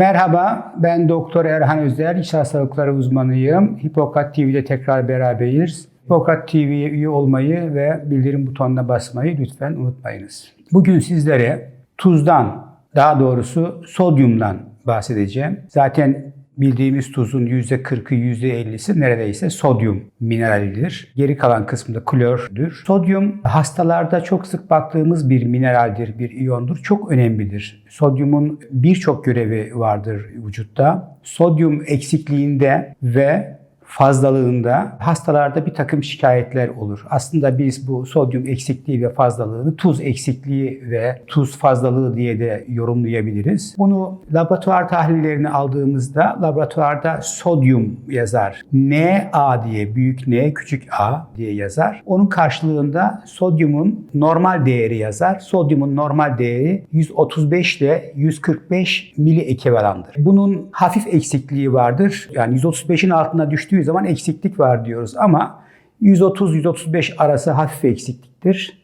Merhaba, ben Doktor Erhan Özer, İç hastalıkları uzmanıyım. Hipokrat TV'de tekrar beraberiz. Hipokrat TV'ye üye olmayı ve bildirim butonuna basmayı lütfen unutmayınız. Bugün sizlere tuzdan, daha doğrusu sodyumdan bahsedeceğim. Zaten bildiğimiz tuzun %40'ı %50'si neredeyse sodyum mineralidir. Geri kalan kısmı da klördür. Sodyum hastalarda çok sık baktığımız bir mineraldir, bir iyondur. Çok önemlidir. Sodyumun birçok görevi vardır vücutta. Sodyum eksikliğinde ve fazlalığında hastalarda bir takım şikayetler olur. Aslında biz bu sodyum eksikliği ve fazlalığını tuz eksikliği ve tuz fazlalığı diye de yorumlayabiliriz. Bunu laboratuvar tahlillerini aldığımızda laboratuvarda sodyum yazar. Na diye büyük N küçük a diye yazar. Onun karşılığında sodyumun normal değeri yazar. Sodyumun normal değeri 135 ile 145 mili ekvivalandır. Bunun hafif eksikliği vardır. Yani 135'in altına düştüğü zaman eksiklik var diyoruz ama 130-135 arası hafif eksikliktir.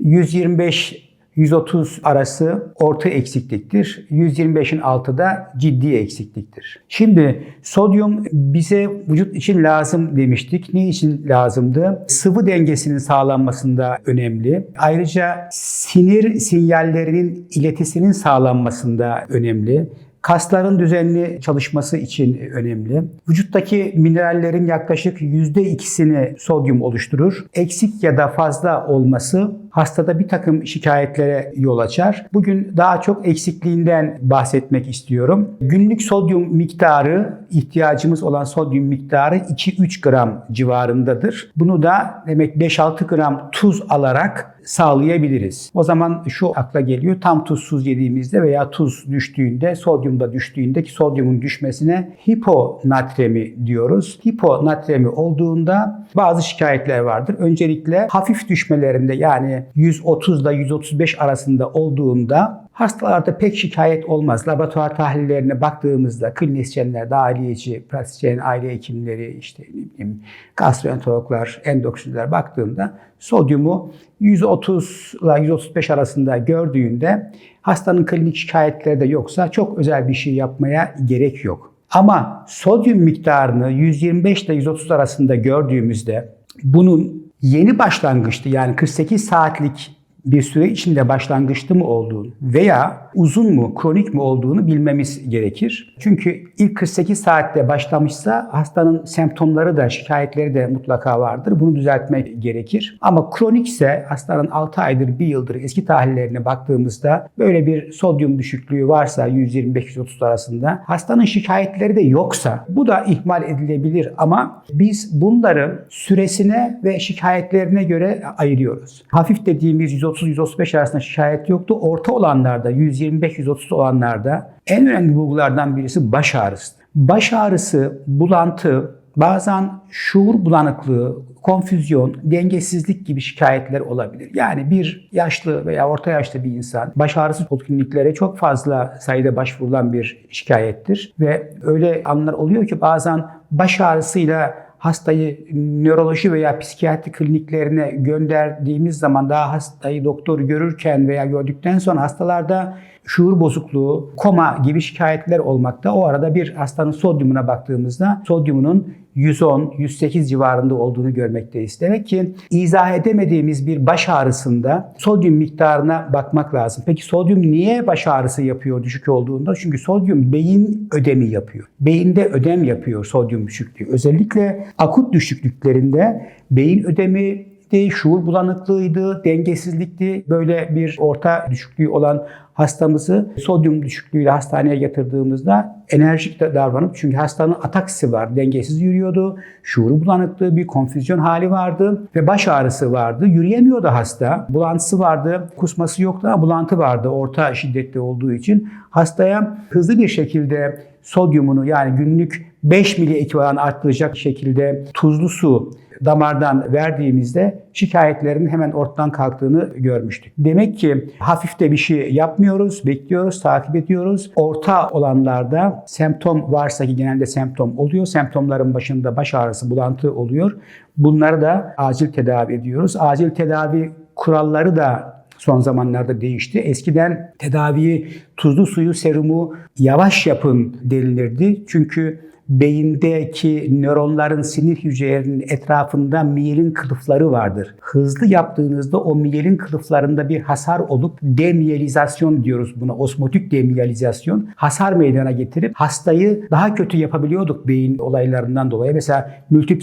125 130 arası orta eksikliktir. 125'in altı da ciddi eksikliktir. Şimdi sodyum bize vücut için lazım demiştik. Ne için lazımdı? Sıvı dengesinin sağlanmasında önemli. Ayrıca sinir sinyallerinin iletisinin sağlanmasında önemli. Kasların düzenli çalışması için önemli. Vücuttaki minerallerin yaklaşık %2'sini sodyum oluşturur. Eksik ya da fazla olması hastada bir takım şikayetlere yol açar. Bugün daha çok eksikliğinden bahsetmek istiyorum. Günlük sodyum miktarı, ihtiyacımız olan sodyum miktarı 2-3 gram civarındadır. Bunu da demek 5-6 gram tuz alarak sağlayabiliriz. O zaman şu akla geliyor. Tam tuzsuz yediğimizde veya tuz düştüğünde, sodyum da düştüğünde ki sodyumun düşmesine hiponatremi diyoruz. Hiponatremi olduğunda bazı şikayetler vardır. Öncelikle hafif düşmelerinde yani 130 ile 135 arasında olduğunda Hastalarda pek şikayet olmaz. Laboratuvar tahlillerine baktığımızda klinisyenler, dahiliyeci, pratisyen, aile hekimleri, işte ne bileyim, gastroenterologlar, endokrinler baktığında sodyumu 130 ile 135 arasında gördüğünde hastanın klinik şikayetleri de yoksa çok özel bir şey yapmaya gerek yok. Ama sodyum miktarını 125 ile 130 arasında gördüğümüzde bunun yeni başlangıçtı yani 48 saatlik bir süre içinde başlangıçta mı olduğunu veya uzun mu, kronik mi olduğunu bilmemiz gerekir. Çünkü ilk 48 saatte başlamışsa hastanın semptomları da, şikayetleri de mutlaka vardır. Bunu düzeltmek gerekir. Ama kronikse hastanın 6 aydır, 1 yıldır eski tahlillerine baktığımızda böyle bir sodyum düşüklüğü varsa 125-130 arasında hastanın şikayetleri de yoksa bu da ihmal edilebilir ama biz bunları süresine ve şikayetlerine göre ayırıyoruz. Hafif dediğimiz 130-135 arasında şikayet yoktu. Orta olanlarda 125-130 olanlarda en önemli bulgulardan birisi baş ağrısı. Baş ağrısı, bulantı, bazen şuur bulanıklığı, konfüzyon, dengesizlik gibi şikayetler olabilir. Yani bir yaşlı veya orta yaşlı bir insan baş ağrısı polikliniklere çok fazla sayıda başvurulan bir şikayettir. Ve öyle anlar oluyor ki bazen baş ağrısıyla hastayı nöroloji veya psikiyatri kliniklerine gönderdiğimiz zaman daha hastayı doktor görürken veya gördükten sonra hastalarda şuur bozukluğu, koma gibi şikayetler olmakta. O arada bir hastanın sodyumuna baktığımızda sodyumunun 110-108 civarında olduğunu görmekteyiz. Demek ki izah edemediğimiz bir baş ağrısında sodyum miktarına bakmak lazım. Peki sodyum niye baş ağrısı yapıyor düşük olduğunda? Çünkü sodyum beyin ödemi yapıyor. Beyinde ödem yapıyor sodyum düşüklüğü. Özellikle akut düşüklüklerinde beyin ödemi şuur bulanıklığıydı, dengesizlikti. Böyle bir orta düşüklüğü olan hastamızı sodyum düşüklüğüyle hastaneye yatırdığımızda enerjik davranıp çünkü hastanın ataksisi var, dengesiz yürüyordu, şuuru bulanıklığı, bir konfüzyon hali vardı ve baş ağrısı vardı. Yürüyemiyordu hasta. Bulantısı vardı, kusması yoktu ama bulantı vardı orta şiddette olduğu için. Hastaya hızlı bir şekilde sodyumunu yani günlük 5 mili ekvivalent arttıracak şekilde tuzlu su damardan verdiğimizde şikayetlerin hemen ortadan kalktığını görmüştük. Demek ki hafifte bir şey yapmıyoruz, bekliyoruz, takip ediyoruz. Orta olanlarda semptom varsa ki genelde semptom oluyor. Semptomların başında baş ağrısı, bulantı oluyor. Bunları da acil tedavi ediyoruz. Acil tedavi kuralları da son zamanlarda değişti. Eskiden tedaviyi tuzlu suyu serumu yavaş yapın denilirdi. Çünkü beyindeki nöronların sinir hücrelerinin etrafında miyelin kılıfları vardır. Hızlı yaptığınızda o miyelin kılıflarında bir hasar olup demiyelizasyon diyoruz buna. Osmotik demiyelizasyon. Hasar meydana getirip hastayı daha kötü yapabiliyorduk beyin olaylarından dolayı. Mesela multip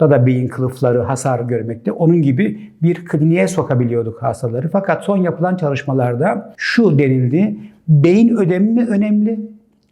da da beyin kılıfları hasar görmekte. Onun gibi bir kliniğe sokabiliyorduk hastaları. Fakat son yapılan çalışmalarda şu denildi. Beyin ödemi mi önemli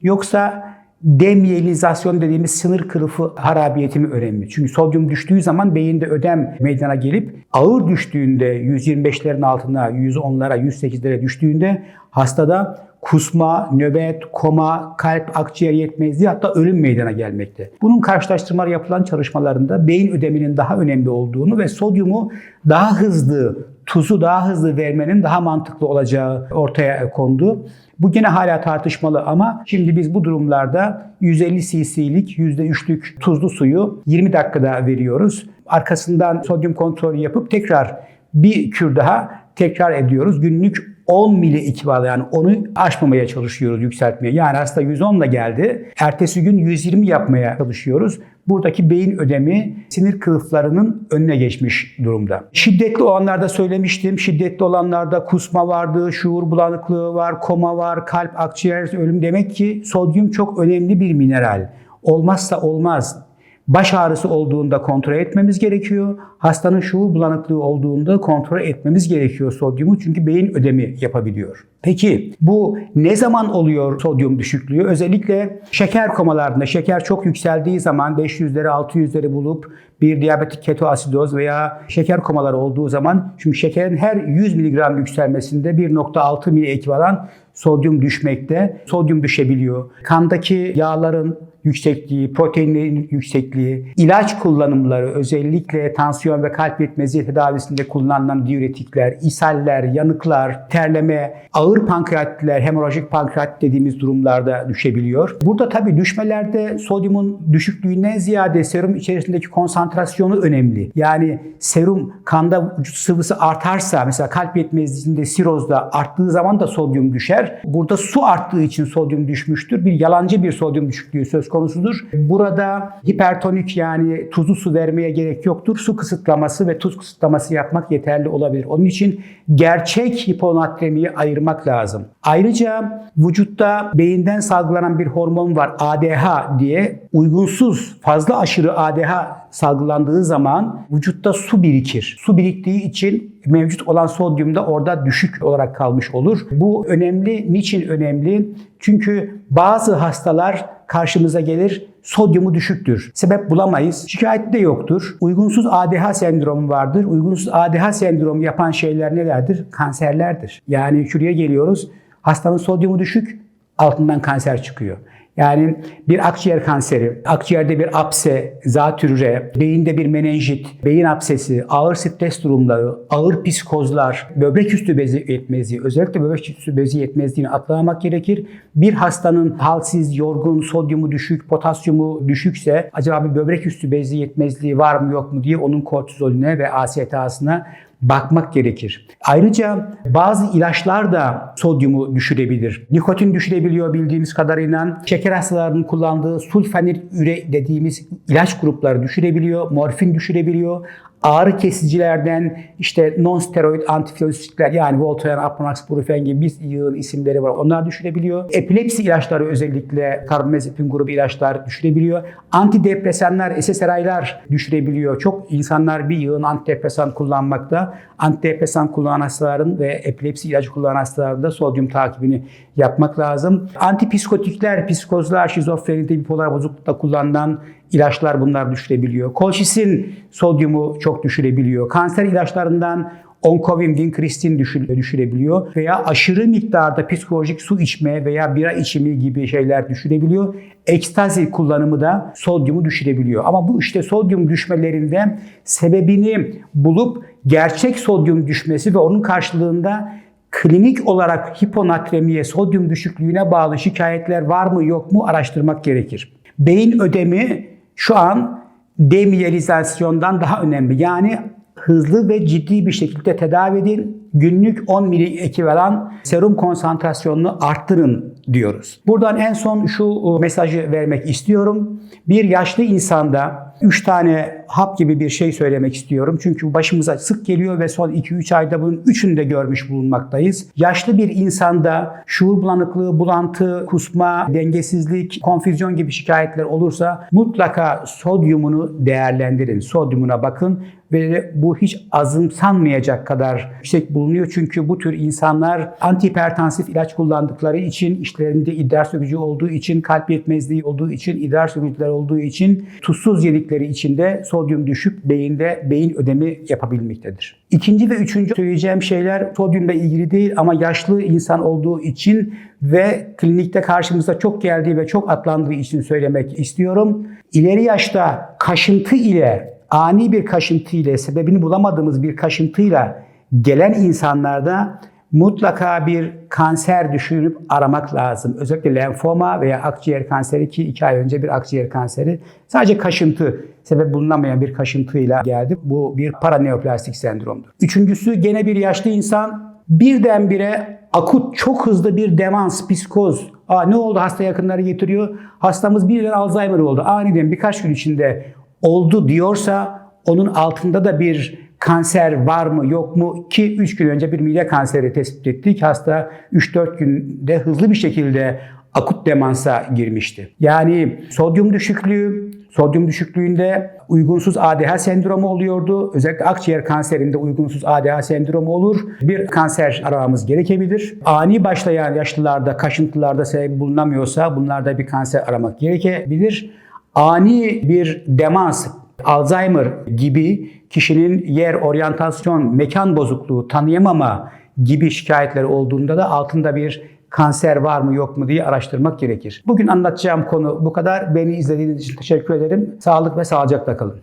yoksa demiyelizasyon dediğimiz sınır kılıfı harabiyeti mi önemli? Çünkü sodyum düştüğü zaman beyinde ödem meydana gelip ağır düştüğünde 125'lerin altına 110'lara 108'lere düştüğünde hastada kusma, nöbet, koma, kalp, akciğer yetmezliği hatta ölüm meydana gelmekte. Bunun karşılaştırmaları yapılan çalışmalarında beyin ödeminin daha önemli olduğunu ve sodyumu daha hızlı, tuzu daha hızlı vermenin daha mantıklı olacağı ortaya kondu. Bu gene hala tartışmalı ama şimdi biz bu durumlarda 150 cc'lik %3'lük tuzlu suyu 20 dakikada veriyoruz. Arkasından sodyum kontrolü yapıp tekrar bir kür daha tekrar ediyoruz. Günlük 10 mili ekvivalent yani onu aşmamaya çalışıyoruz yükseltmeye. Yani hasta 110 ile geldi. Ertesi gün 120 yapmaya çalışıyoruz. Buradaki beyin ödemi sinir kılıflarının önüne geçmiş durumda. Şiddetli olanlarda söylemiştim. Şiddetli olanlarda kusma vardı, şuur bulanıklığı var, koma var, kalp, akciğer ölüm. Demek ki sodyum çok önemli bir mineral. Olmazsa olmaz. Baş ağrısı olduğunda kontrol etmemiz gerekiyor. Hastanın şuur bulanıklığı olduğunda kontrol etmemiz gerekiyor sodyumu çünkü beyin ödemi yapabiliyor. Peki bu ne zaman oluyor sodyum düşüklüğü? Özellikle şeker komalarında şeker çok yükseldiği zaman 500'leri 600'leri bulup bir diyabetik ketoasidoz veya şeker komaları olduğu zaman çünkü şekerin her 100 mg yükselmesinde 1.6 mili ekvivalent sodyum düşmekte. Sodyum düşebiliyor. Kandaki yağların yüksekliği, proteinlerin yüksekliği, ilaç kullanımları özellikle tansiyon ve kalp yetmezliği tedavisinde kullanılan diüretikler, ishaller, yanıklar, terleme, ağır pankreatitler, hemorajik pankreatit dediğimiz durumlarda düşebiliyor. Burada tabii düşmelerde sodyumun düşüklüğünden ziyade serum içerisindeki konsantrasyonu önemli. Yani serum kanda vücut sıvısı artarsa mesela kalp yetmezliğinde sirozda arttığı zaman da sodyum düşer. Burada su arttığı için sodyum düşmüştür. Bir yalancı bir sodyum düşüklüğü söz konusudur. Burada hipertonik yani tuzlu su vermeye gerek yoktur. Su kısıtlaması ve tuz kısıtlaması yapmak yeterli olabilir. Onun için gerçek hiponatremiyi ayırmak lazım. Ayrıca vücutta beyinden salgılanan bir hormon var ADH diye. Uygunsuz, fazla aşırı ADH salgılandığı zaman vücutta su birikir. Su biriktiği için mevcut olan sodyum da orada düşük olarak kalmış olur. Bu önemli. Niçin önemli? Çünkü bazı hastalar karşımıza gelir sodyumu düşüktür. Sebep bulamayız. Şikayet de yoktur. Uygunsuz ADH sendromu vardır. Uygunsuz ADH sendromu yapan şeyler nelerdir? Kanserlerdir. Yani şuraya geliyoruz. Hastanın sodyumu düşük, altından kanser çıkıyor. Yani bir akciğer kanseri, akciğerde bir apse, zatürre, beyinde bir menenjit, beyin apsesi, ağır stres durumları, ağır psikozlar, böbrek üstü bezi yetmezliği, özellikle böbrek üstü bezi yetmezliğini atlamamak gerekir. Bir hastanın halsiz, yorgun, sodyumu düşük, potasyumu düşükse acaba bir böbrek üstü bezi yetmezliği var mı yok mu diye onun kortizolüne ve AST'sine bakmak gerekir. Ayrıca bazı ilaçlar da sodyumu düşürebilir. Nikotin düşürebiliyor bildiğimiz kadarıyla. Şeker hastalarının kullandığı sulfanil üre dediğimiz ilaç grupları düşürebiliyor. Morfin düşürebiliyor ağrı kesicilerden işte non-steroid antifiyosikler yani Voltaren, Apronax, Brufen gibi bir yığın isimleri var. Onlar düşürebiliyor. Epilepsi ilaçları özellikle karbamazepin grubu ilaçlar düşürebiliyor. Antidepresanlar, SSRI'lar düşürebiliyor. Çok insanlar bir yığın antidepresan kullanmakta. Antidepresan kullanan hastaların ve epilepsi ilacı kullanan hastalarda sodyum takibini yapmak lazım. Antipsikotikler, psikozlar, şizofrenide, bipolar bozuklukta kullanılan ilaçlar bunlar düşürebiliyor. Kolşisin sodyumu çok düşürebiliyor. Kanser ilaçlarından Onkovim, vinkristin düşürebiliyor veya aşırı miktarda psikolojik su içme veya bira içimi gibi şeyler düşürebiliyor. Ekstazi kullanımı da sodyumu düşürebiliyor. Ama bu işte sodyum düşmelerinde sebebini bulup gerçek sodyum düşmesi ve onun karşılığında klinik olarak hiponatremiye, sodyum düşüklüğüne bağlı şikayetler var mı yok mu araştırmak gerekir. Beyin ödemi şu an demiyelizasyondan daha önemli. Yani hızlı ve ciddi bir şekilde tedavi edin. Günlük 10 mili ekvivalan serum konsantrasyonunu arttırın diyoruz. Buradan en son şu mesajı vermek istiyorum. Bir yaşlı insanda 3 tane hap gibi bir şey söylemek istiyorum. Çünkü başımıza sık geliyor ve son 2-3 ayda bunun üçünü de görmüş bulunmaktayız. Yaşlı bir insanda şuur bulanıklığı, bulantı, kusma, dengesizlik, konfüzyon gibi şikayetler olursa mutlaka sodyumunu değerlendirin. Sodyumuna bakın ve bu hiç azımsanmayacak kadar yüksek bulunuyor. Çünkü bu tür insanlar antihipertansif ilaç kullandıkları için, işlerinde idrar sökücü olduğu için, kalp yetmezliği olduğu için, idrar sökücüler olduğu için, tuzsuz yedikleri için de sodyum düşüp beyinde beyin ödemi yapabilmektedir. İkinci ve üçüncü söyleyeceğim şeyler sodyumla ilgili değil ama yaşlı insan olduğu için ve klinikte karşımıza çok geldiği ve çok atlandığı için söylemek istiyorum. İleri yaşta kaşıntı ile ani bir kaşıntı ile sebebini bulamadığımız bir kaşıntıyla gelen insanlarda mutlaka bir kanser düşünüp aramak lazım. Özellikle lenfoma veya akciğer kanseri ki iki ay önce bir akciğer kanseri sadece kaşıntı sebep bulunamayan bir kaşıntıyla geldi. Bu bir paraneoplastik sendromdur. Üçüncüsü gene bir yaşlı insan birdenbire akut çok hızlı bir demans, psikoz. Aa, ne oldu hasta yakınları getiriyor. Hastamız birden Alzheimer oldu. Aniden birkaç gün içinde oldu diyorsa onun altında da bir kanser var mı yok mu ki 3 gün önce bir mide kanseri tespit ettik. Hasta 3-4 günde hızlı bir şekilde akut demansa girmişti. Yani sodyum düşüklüğü, sodyum düşüklüğünde uygunsuz ADH sendromu oluyordu. Özellikle akciğer kanserinde uygunsuz ADH sendromu olur. Bir kanser aramamız gerekebilir. Ani başlayan yaşlılarda, kaşıntılarda sebep bulunamıyorsa bunlarda bir kanser aramak gerekebilir. Ani bir demans, Alzheimer gibi kişinin yer, oryantasyon, mekan bozukluğu, tanıyamama gibi şikayetleri olduğunda da altında bir kanser var mı yok mu diye araştırmak gerekir. Bugün anlatacağım konu bu kadar. Beni izlediğiniz için teşekkür ederim. Sağlık ve sağlıcakla kalın.